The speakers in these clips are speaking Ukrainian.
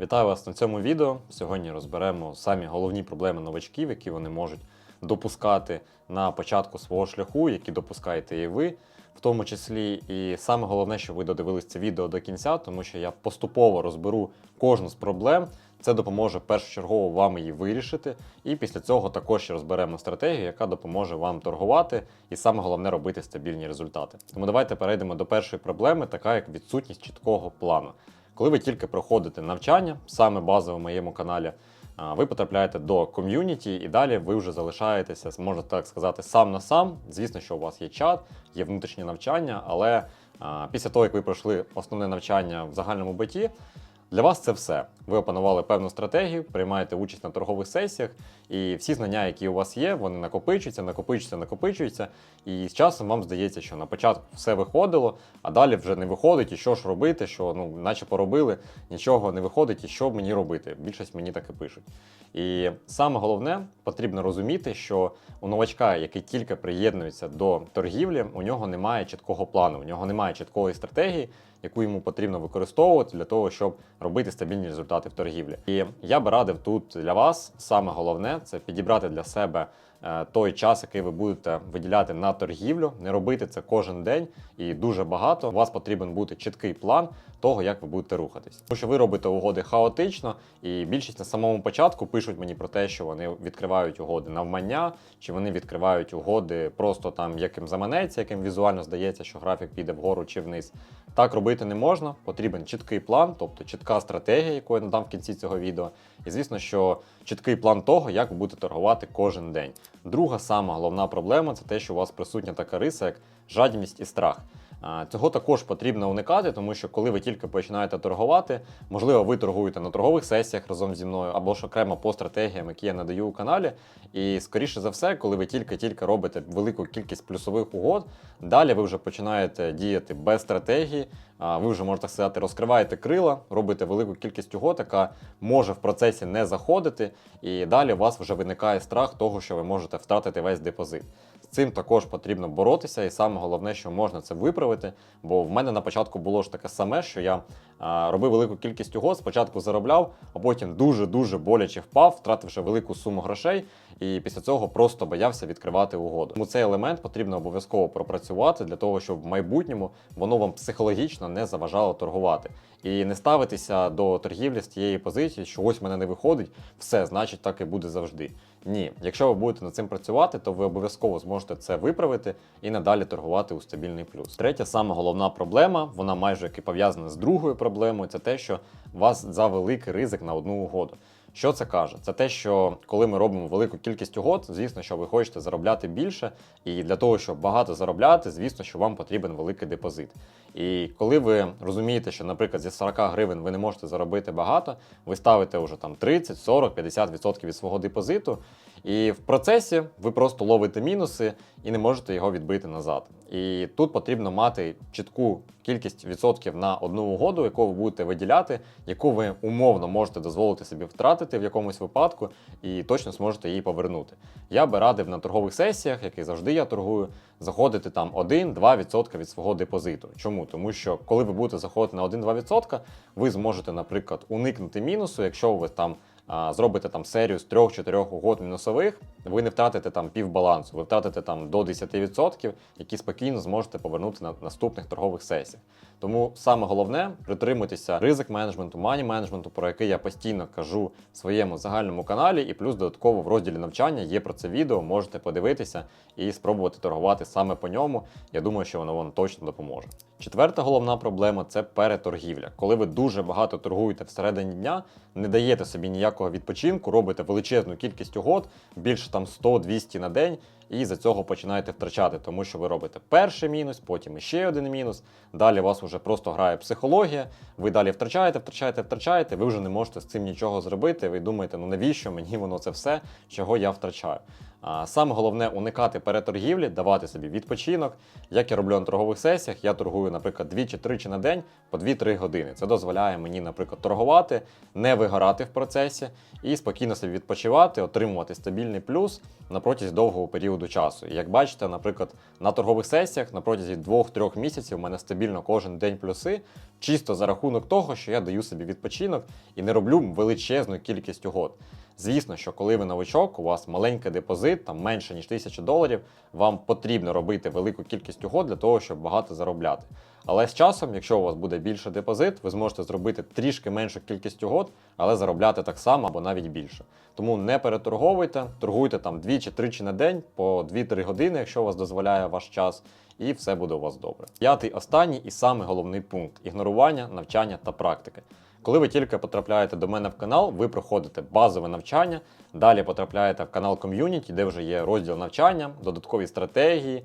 Вітаю вас на цьому відео. Сьогодні розберемо самі головні проблеми новачків, які вони можуть допускати на початку свого шляху, які допускаєте і ви, в тому числі. І саме головне, що ви додивились це відео до кінця, тому що я поступово розберу кожну з проблем. Це допоможе першочергово вам її вирішити. І після цього також розберемо стратегію, яка допоможе вам торгувати, і саме головне робити стабільні результати. Тому давайте перейдемо до першої проблеми, така як відсутність чіткого плану. Коли ви тільки проходите навчання, саме базове в моєму каналі, ви потрапляєте до ком'юніті, і далі ви вже залишаєтеся, можна так сказати, сам на сам. Звісно, що у вас є чат, є внутрішнє навчання, але після того, як ви пройшли основне навчання в загальному биті, для вас це все. Ви опанували певну стратегію, приймаєте участь на торгових сесіях, і всі знання, які у вас є, вони накопичуються, накопичуються, накопичуються. І з часом вам здається, що на початку все виходило, а далі вже не виходить, і що ж робити, що ну, наче поробили, нічого не виходить, і що мені робити. Більшість мені так і пишуть. І саме головне, потрібно розуміти, що у новачка, який тільки приєднується до торгівлі, у нього немає чіткого плану, у нього немає чіткої стратегії, яку йому потрібно використовувати для того, щоб робити стабільні результати в торгівлі. І я би радив тут для вас саме головне це підібрати для себе той час, який ви будете виділяти на торгівлю, не робити це кожен день і дуже багато. У вас потрібен бути чіткий план того, як ви будете рухатись. Тому що ви робите угоди хаотично, і більшість на самому початку пишуть мені про те, що вони відкривають угоди навмання, чи вони відкривають угоди просто там, яким заманеться, яким візуально здається, що графік піде вгору чи вниз. Так робити не можна. Потрібен чіткий план, тобто чітка стратегія, яку я надам в кінці цього відео. І звісно, що чіткий план того, як ви будете торгувати кожен день. Друга сама головна проблема це те, що у вас присутня така риса, як жадібність і страх. Цього також потрібно уникати, тому що коли ви тільки починаєте торгувати, можливо, ви торгуєте на торгових сесіях разом зі мною або ж окремо по стратегіям, які я надаю у каналі. І скоріше за все, коли ви тільки-тільки робите велику кількість плюсових угод, далі ви вже починаєте діяти без стратегії. Ви вже можете сказати, розкриваєте крила, робите велику кількість угод, яка може в процесі не заходити, і далі у вас вже виникає страх того, що ви можете втратити весь депозит. Цим також потрібно боротися, і саме головне, що можна це виправити. Бо в мене на початку було ж таке саме, що я робив велику кількість угод, спочатку заробляв, а потім дуже-дуже боляче впав, втративши велику суму грошей, і після цього просто боявся відкривати угоду. Тому цей елемент потрібно обов'язково пропрацювати для того, щоб в майбутньому воно вам психологічно не заважало торгувати. І не ставитися до торгівлі з тієї позиції, що ось мене не виходить, все, значить, так і буде завжди. Ні, якщо ви будете над цим працювати, то ви обов'язково зможете це виправити і надалі торгувати у стабільний плюс. Третя саме головна проблема, вона майже як і пов'язана з другою проблемою, це те, що у вас за великий ризик на одну угоду. Що це каже? Це те, що коли ми робимо велику кількість угод, звісно, що ви хочете заробляти більше, і для того, щоб багато заробляти, звісно, що вам потрібен великий депозит. І коли ви розумієте, що, наприклад, зі 40 гривень ви не можете заробити багато, ви ставите вже там 30, 40, 50% від свого депозиту, і в процесі ви просто ловите мінуси і не можете його відбити назад. І тут потрібно мати чітку кількість відсотків на одну угоду, яку ви будете виділяти, яку ви умовно можете дозволити собі втратити в якомусь випадку, і точно зможете її повернути. Я би радив на торгових сесіях, як і завжди я торгую, заходити там 1-2% від свого депозиту. Чому? Тому що коли ви будете заходити на 1-2%, ви зможете, наприклад, уникнути мінусу, якщо ви там зробите там серію з 3-4 угод мінусових, ви не втратите там півбалансу, ви втратите там до 10%, які спокійно зможете повернути на наступних торгових сесіях. Тому саме головне притримуйтеся ризик менеджменту, мані менеджменту, про який я постійно кажу в своєму загальному каналі, і плюс додатково в розділі навчання є про це відео, можете подивитися і спробувати торгувати саме по ньому. Я думаю, що воно вам точно допоможе. Четверта головна проблема це переторгівля. Коли ви дуже багато торгуєте всередині дня, не даєте собі ніякого відпочинку, робите величезну кількість угод, більше там 100-200 на день, і за цього починаєте втрачати, тому що ви робите перший мінус, потім ще один мінус. Далі вас вже просто грає психологія. Ви далі втрачаєте, втрачаєте, втрачаєте. Ви вже не можете з цим нічого зробити. Ви думаєте, ну навіщо мені воно це все, чого я втрачаю. Саме головне уникати переторгівлі, давати собі відпочинок. Як я роблю на торгових сесіях, я торгую, наприклад, двічі тричі на день по 2-3 години. Це дозволяє мені, наприклад, торгувати, не вигорати в процесі і спокійно собі відпочивати, отримувати стабільний плюс на протязі довгого періоду часу. І як бачите, наприклад, на торгових сесіях на протязі 2-3 місяців у мене стабільно кожен день плюси. чисто за рахунок того, що я даю собі відпочинок і не роблю величезну кількість угод. Звісно, що коли ви новичок, у вас маленький депозит, там менше ніж 1000 доларів, вам потрібно робити велику кількість угод для того, щоб багато заробляти. Але з часом, якщо у вас буде більше депозит, ви зможете зробити трішки меншу кількість угод, але заробляти так само або навіть більше. Тому не переторговуйте, торгуйте там двічі тричі на день по 2-3 години, якщо у вас дозволяє ваш час, і все буде у вас добре. П'ятий, останній і самий головний пункт ігнорування, навчання та практики. Коли ви тільки потрапляєте до мене в канал, ви проходите базове навчання, далі потрапляєте в канал ком'юніті, де вже є розділ навчання, додаткові стратегії,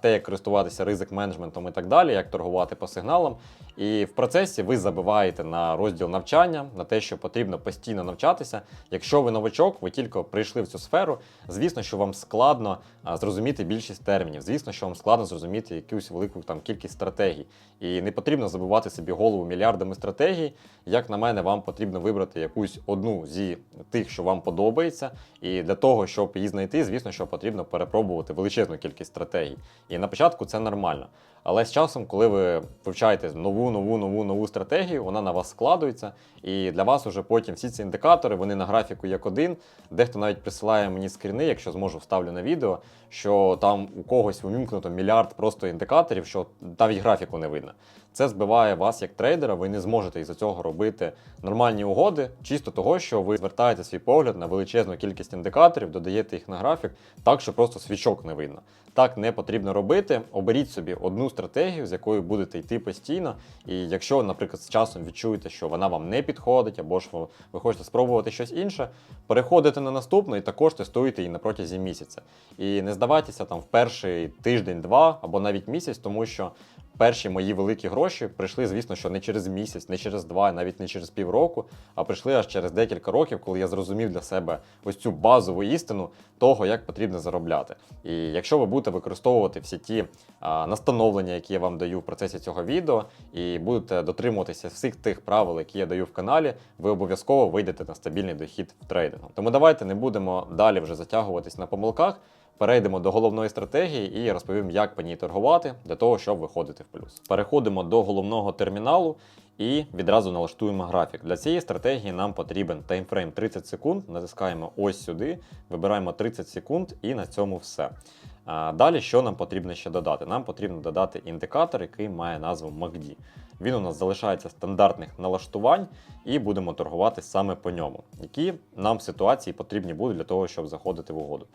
те, як користуватися ризик менеджментом і так далі, як торгувати по сигналам. І в процесі ви забиваєте на розділ навчання, на те, що потрібно постійно навчатися. Якщо ви новачок, ви тільки прийшли в цю сферу, звісно, що вам складно зрозуміти більшість термінів. Звісно, що вам складно зрозуміти якусь велику там кількість стратегій. І не потрібно забивати собі голову мільярдами стратегій. Як на мене, вам потрібно вибрати якусь одну зі тих, що вам подобається. І для того, щоб її знайти, звісно, що потрібно перепробувати величезну кількість стратегій. І на початку це нормально. Але з часом, коли ви вивчаєте нову, нову, нову, нову стратегію, вона на вас складується, і для вас уже потім всі ці індикатори вони на графіку як один. Дехто навіть присилає мені скріни, якщо зможу вставлю на відео, що там у когось вимкнуто мільярд просто індикаторів, що навіть графіку не видно. Це збиває вас як трейдера, ви не зможете із-за цього робити нормальні угоди, чисто того, що ви звертаєте свій погляд на величезну кількість індикаторів, додаєте їх на графік, так що просто свічок не видно. Так не потрібно робити. Оберіть собі одну стратегію, з якою будете йти постійно. І якщо, наприклад, з часом відчуєте, що вона вам не підходить, або ж ви- хочете спробувати щось інше, переходите на наступну і також тестуєте її на протязі місяця. І не здавайтеся там в перший тиждень-два або навіть місяць, тому що перші мої великі гроші прийшли, звісно, що не через місяць, не через два, навіть не через півроку, а прийшли аж через декілька років, коли я зрозумів для себе ось цю базову істину того, як потрібно заробляти. І якщо ви будете використовувати всі ті а, настановлення, які я вам даю в процесі цього відео, і будете дотримуватися всіх тих правил, які я даю в каналі, ви обов'язково вийдете на стабільний дохід в трейдингу. Тому давайте не будемо далі вже затягуватись на помилках. Перейдемо до головної стратегії і розповім, як по ній торгувати для того, щоб виходити в плюс. Переходимо до головного терміналу і відразу налаштуємо графік. Для цієї стратегії нам потрібен таймфрейм 30 секунд. Натискаємо ось сюди, вибираємо 30 секунд і на цьому все. Далі, що нам потрібно ще додати? Нам потрібно додати індикатор, який має назву MACD. Він у нас залишається стандартних налаштувань, і будемо торгувати саме по ньому, які нам в ситуації потрібні будуть для того, щоб заходити в угоду.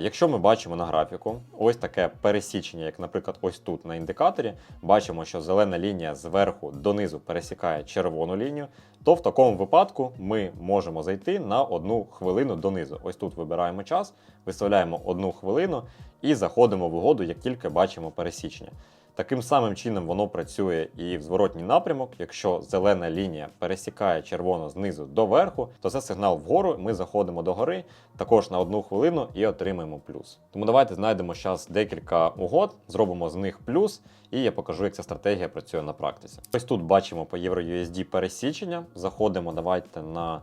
Якщо ми бачимо на графіку ось таке пересічення, як, наприклад, ось тут на індикаторі, бачимо, що зелена лінія зверху донизу пересікає червону лінію, то в такому випадку ми можемо зайти на одну хвилину донизу. Ось тут вибираємо час, виставляємо одну хвилину і заходимо в угоду, як тільки бачимо пересічення. Таким самим чином воно працює і в зворотній напрямок. Якщо зелена лінія пересікає червоно знизу до верху, то це сигнал вгору. Ми заходимо до гори також на одну хвилину і отримаємо плюс. Тому давайте знайдемо зараз декілька угод, зробимо з них плюс, і я покажу, як ця стратегія працює на практиці. Ось тут бачимо по EURUSD пересічення. Заходимо, давайте на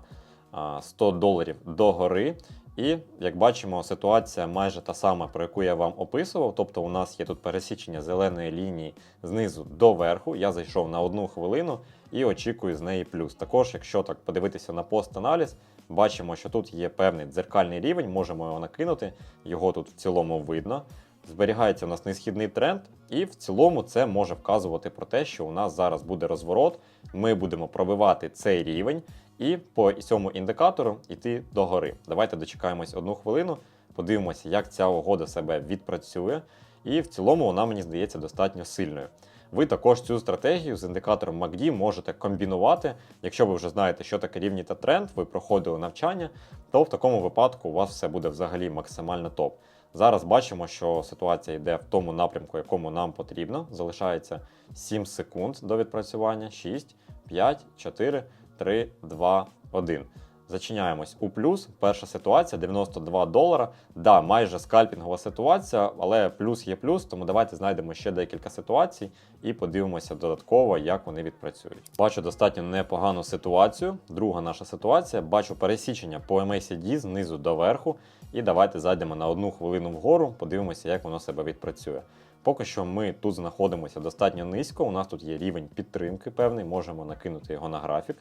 а, 100 доларів до гори. І як бачимо, ситуація майже та сама, про яку я вам описував. Тобто, у нас є тут пересічення зеленої лінії знизу до верху. Я зайшов на одну хвилину і очікую з неї плюс. Також, якщо так подивитися на пост-аналіз, бачимо, що тут є певний дзеркальний рівень, можемо його накинути, його тут в цілому видно. Зберігається у нас несхідний тренд, і в цілому це може вказувати про те, що у нас зараз буде розворот. Ми будемо пробивати цей рівень і по цьому індикатору йти до гори. Давайте дочекаємось одну хвилину, подивимося, як ця угода себе відпрацює. І в цілому вона мені здається достатньо сильною. Ви також цю стратегію з індикатором MACD можете комбінувати. Якщо ви вже знаєте, що таке рівні та тренд, ви проходили навчання, то в такому випадку у вас все буде взагалі максимально топ. Зараз бачимо, що ситуація йде в тому напрямку, якому нам потрібно. Залишається 7 секунд до відпрацювання. 6, 5, 4, 3, 2, 1. Зачиняємось у плюс. Перша ситуація 92 долара. Да, майже скальпінгова ситуація, але плюс є плюс, тому давайте знайдемо ще декілька ситуацій і подивимося додатково, як вони відпрацюють. Бачу достатньо непогану ситуацію. Друга наша ситуація. Бачу пересічення по MACD знизу до верху. І давайте зайдемо на одну хвилину вгору, подивимося, як воно себе відпрацює. Поки що ми тут знаходимося достатньо низько. У нас тут є рівень підтримки певний, можемо накинути його на графік.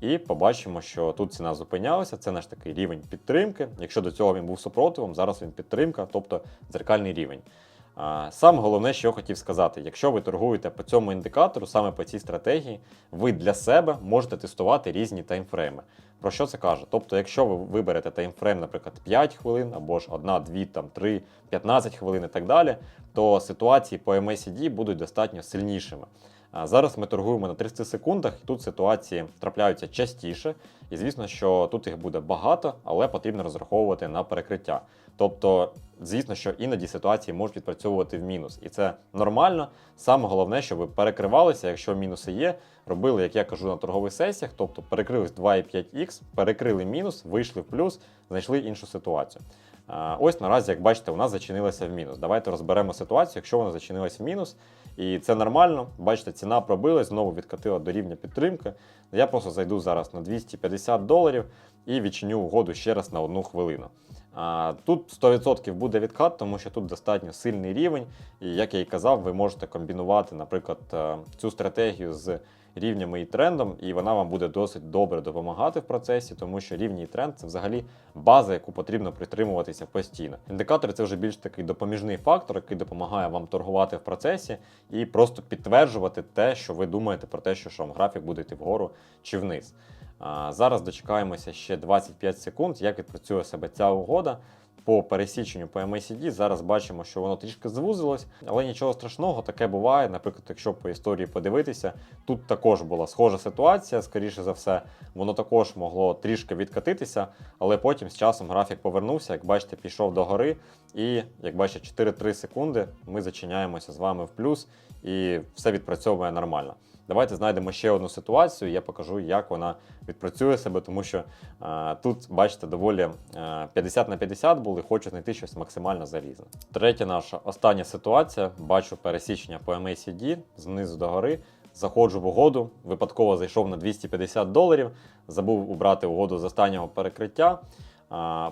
І побачимо, що тут ціна зупинялася. Це наш такий рівень підтримки. Якщо до цього він був супротивом, зараз він підтримка, тобто дзеркальний рівень. А, Саме головне, що я хотів сказати, якщо ви торгуєте по цьому індикатору, саме по цій стратегії, ви для себе можете тестувати різні таймфрейми. Про що це каже? Тобто, якщо ви виберете таймфрейм, наприклад, 5 хвилин або ж 1, 2, там, 3, 15 хвилин і так далі, то ситуації по MACD будуть достатньо сильнішими. А Зараз ми торгуємо на 30 секундах, і тут ситуації трапляються частіше. І звісно, що тут їх буде багато, але потрібно розраховувати на перекриття. Тобто, звісно, що іноді ситуації можуть відпрацьовувати в мінус, і це нормально. Саме головне, щоб ви перекривалися, якщо мінуси є, робили, як я кажу, на торгових сесіях, тобто перекрились 2,5х, перекрили мінус, вийшли в плюс, знайшли іншу ситуацію. Ось наразі, як бачите, нас зачинилася в мінус. Давайте розберемо ситуацію, якщо вона зачинилася в мінус. І це нормально. Бачите, ціна пробилась, знову відкатила до рівня підтримки. Я просто зайду зараз на 250 доларів і відчиню угоду ще раз на одну хвилину. А, Тут 100% буде відкат, тому що тут достатньо сильний рівень. І як я і казав, ви можете комбінувати, наприклад, е, цю стратегію з рівнями і трендом, і вона вам буде досить добре допомагати в процесі, тому що рівні і тренд це взагалі база, яку потрібно притримуватися постійно. Індикатори це вже більш такий допоміжний фактор, який допомагає вам торгувати в процесі і просто підтверджувати те, що ви думаєте про те, що, вам графік буде йти вгору чи вниз. А, Зараз дочекаємося ще 25 секунд, як відпрацює себе ця угода. По пересіченню по MACD зараз бачимо, що воно трішки звузилось, але нічого страшного, таке буває. Наприклад, якщо по історії подивитися, тут також була схожа ситуація, скоріше за все, воно також могло трішки відкатитися, але потім з часом графік повернувся. Як бачите, пішов до гори, і як бачите, 4-3 секунди ми зачиняємося з вами в плюс, і все відпрацьовує нормально. Давайте знайдемо ще одну ситуацію. Я покажу, як вона відпрацює себе, тому що е, тут, бачите, доволі е, 50 на 50 були, хочу знайти щось максимально залізне. Третя наша остання ситуація. Бачу пересічення по MACD знизу до гори. Заходжу в угоду, випадково зайшов на 250 доларів, забув убрати угоду з останнього перекриття.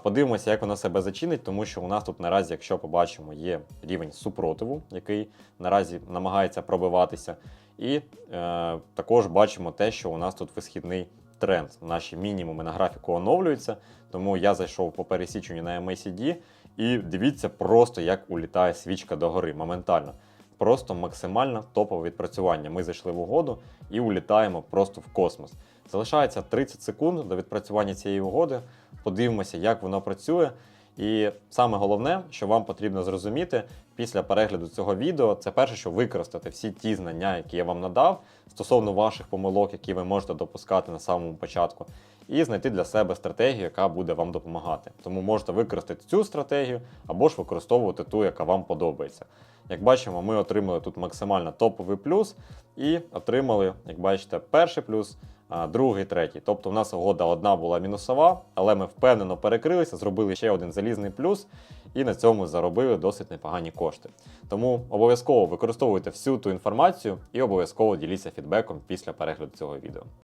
Подивимося, як вона себе зачинить, тому що у нас тут наразі, якщо побачимо, є рівень супротиву, який наразі намагається пробиватися. І е, також бачимо те, що у нас тут висхідний тренд. Наші мінімуми на графіку оновлюються. Тому я зайшов по пересіченню на MACD і дивіться просто, як улітає свічка догори моментально. Просто максимально топове відпрацювання. Ми зайшли в угоду і улітаємо просто в космос. Залишається 30 секунд до відпрацювання цієї угоди. Подивимося, як воно працює. І саме головне, що вам потрібно зрозуміти після перегляду цього відео, це перше, що використати всі ті знання, які я вам надав, стосовно ваших помилок, які ви можете допускати на самому початку, і знайти для себе стратегію, яка буде вам допомагати. Тому можете використати цю стратегію або ж використовувати ту, яка вам подобається. Як бачимо, ми отримали тут максимально топовий плюс і отримали, як бачите, перший плюс, другий, третій. Тобто, у нас угода одна була мінусова, але ми впевнено перекрилися, зробили ще один залізний плюс, і на цьому заробили досить непогані кошти. Тому обов'язково використовуйте всю ту інформацію і обов'язково діліться фідбеком після перегляду цього відео.